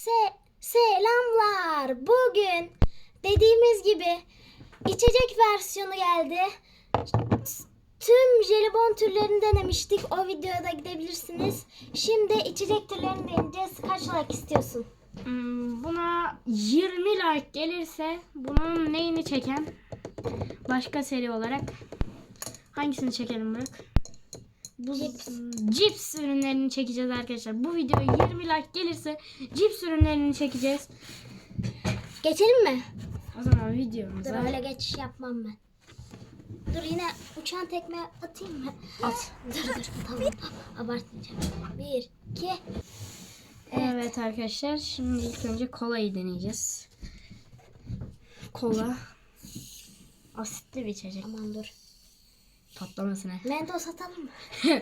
Se selamlar. Bugün dediğimiz gibi içecek versiyonu geldi. Tüm jelibon türlerini denemiştik. O videoya da gidebilirsiniz. Şimdi içecek türlerini deneyeceğiz. Kaç like istiyorsun? Hmm, Buna 20 like gelirse bunun neyini çeken başka seri olarak hangisini çekelim Burak? Bu Cips. cips ürünlerini çekeceğiz arkadaşlar. Bu videoya 20 like gelirse cips ürünlerini çekeceğiz. Geçelim mi? O zaman videomuza Dur öyle geçiş yapmam ben. Dur yine uçan tekme atayım mı? at. Dur dur tamam. Abartmayacağım. Bir, iki. Evet arkadaşlar şimdi ilk önce kolayı deneyeceğiz. Kola asitli bir içecek. Aman dur. Patlamasına. Mentos atalım mı?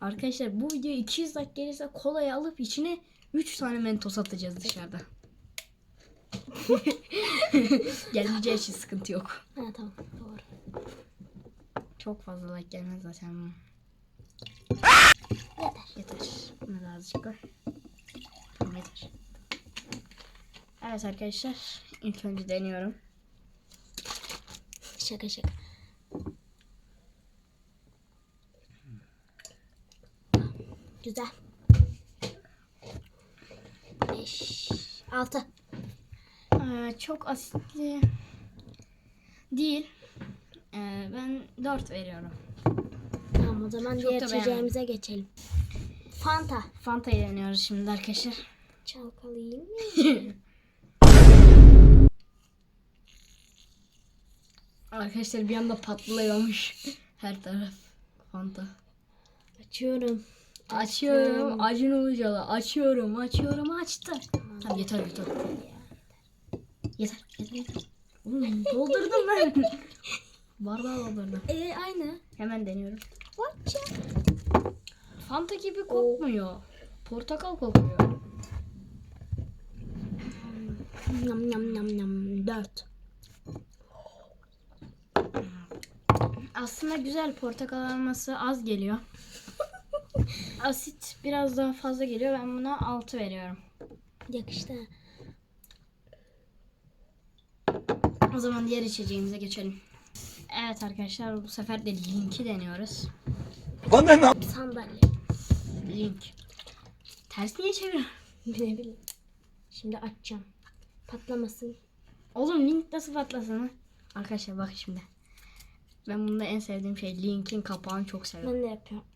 Arkadaşlar bu video 200 like gelirse kolayı alıp içine 3 tane mentos atacağız dışarıda. Gelmeyeceği için sıkıntı yok. Ha tamam doğru. Çok fazla like gelmez zaten. Yeter. Yeter. Buna da azıcık koy. Tamam yeter. Evet arkadaşlar ilk önce deniyorum. Şaka şaka. Güzel. Beş, altı. Ee, çok asitli değil. Ee, ben 4 veriyorum. Tamam o zaman Çok diğer içeceğimize geçelim. Fanta. Fanta'yı deniyoruz şimdi arkadaşlar. Çalkalayayım mı? Arkadaşlar bir anda patlıyormuş her taraf. Fanta. Açıyorum. Açıyorum. Acun Ilıcalı. Açıyorum. Açıyorum. Açtı. Tamam yeter yeter. Yeter. Yeter yeter. Oğlum doldurdum ben. Bardağı doldurdum. Ee, aynı. Hemen deniyorum. Watcha. Fanta gibi kokmuyor. Portakal kokuyor. Nam nam nam nam. Dört. Aslında güzel portakal aroması az geliyor. Asit biraz daha fazla geliyor. Ben buna 6 veriyorum. Yakıştı. O zaman diğer içeceğimize geçelim. Evet arkadaşlar bu sefer de linki deniyoruz. Bana ne? Sandalye. Link. Ters niye çeviriyor? Ne bileyim. Şimdi açacağım. Patlamasın. Oğlum link nasıl patlasın ha? Arkadaşlar bak şimdi. Ben bunda en sevdiğim şey linkin kapağını çok seviyorum. Ben de yapıyorum.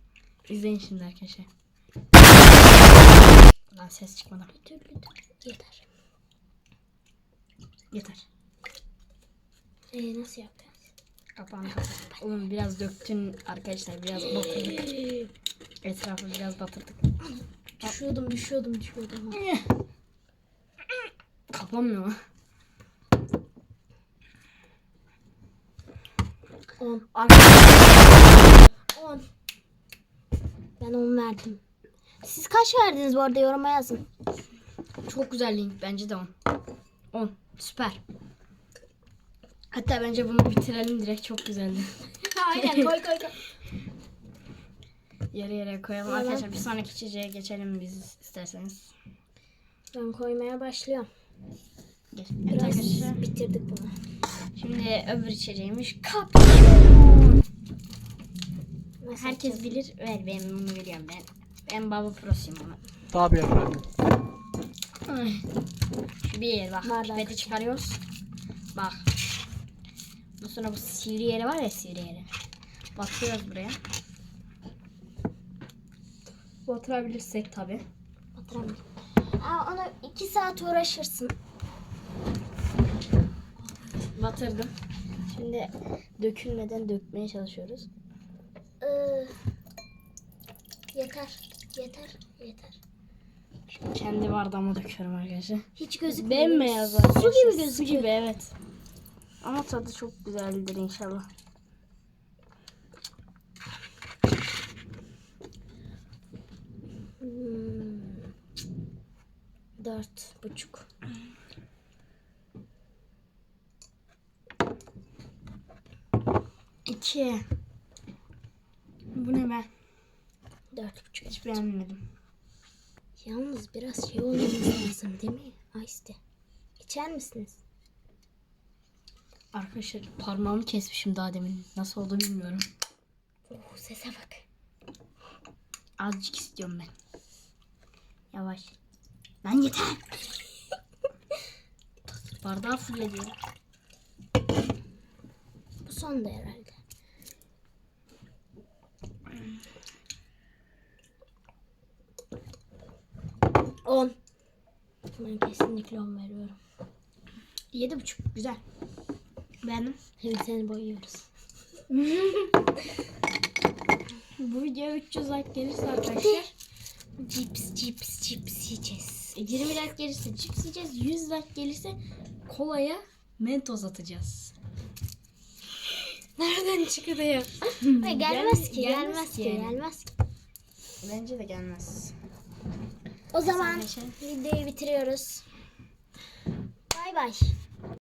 İzleyin şimdi arkadaşlar. Lan ses çıkmadan. Yeter. Yeter. Ee, nasıl yapacağız? Kapağını kapat. Oğlum biraz döktün arkadaşlar. Biraz batırdık. Etrafı biraz batırdık. Düşüyordum, düşüyordum, düşüyordum. Kapanmıyor. 10. Arkadaşlar 10. Ben 10 verdim. Siz kaç verdiniz bu arada yoruma yazın. çok güzel link. Bence de 10. 10. Süper. Hatta bence bunu bitirelim direkt. Çok güzeldi. Aynen koy koy koy. Yarı yarıya koyalım. Tamam. Arkadaşlar bir sonraki içeceğe geçelim biz isterseniz. Ben koymaya başlıyorum. Geç. Evet arkadaşlar. bitirdik bunu. Şimdi öbür içeceğimiz cappuccino. Herkes yapacağız? bilir. Ver ben bunu biliyorum ben. Ben baba prosuyum onu. Tabii efendim. Ay. Şu bir bak. Pipeti açın. çıkarıyoruz. Bak. Bu sonra bu sivri yeri var ya sivri yeri. Batırıyoruz buraya. Batırabilirsek tabi. Batıramıyorum. Aa, ona 2 saat uğraşırsın. Batırdım. Şimdi dökülmeden dökmeye çalışıyoruz. Ee, yeter. Yeter. Yeter. Kendi bardağıma döküyorum arkadaşlar. Hiç gözükmüyor. Bembeyaz Su arkadaşlar. gibi Su gözüküyor. gibi evet. Ama tadı çok güzeldir inşallah. Hmm. Dört buçuk. İki. Bu ne be? Dört buçuk. Hiç beğenmedim. Yalnız biraz şey olmamız lazım değil mi? Ice. İçer misiniz? Arkadaşlar parmağımı kesmişim daha demin. Nasıl oldu bilmiyorum. Oh sese bak. Azıcık istiyorum ben. Yavaş. Lan yeter. Bardağı fulledi. Bu son da herhalde. On. Ben kesinlikle on veriyorum. Yedi buçuk. Güzel. Beğendim. Şimdi seni boyuyoruz. Bu videoya 300 like gelirse arkadaşlar. Cips cips cips yiyeceğiz. 20 like gelirse cips yiyeceğiz. 100 like gelirse kolaya mentos atacağız. Nereden çıktı ya? Gelmez Gel- ki, gelmez gelmez ki gelmez ki. Bence de gelmez. O zaman videoyu bitiriyoruz. Bay bay.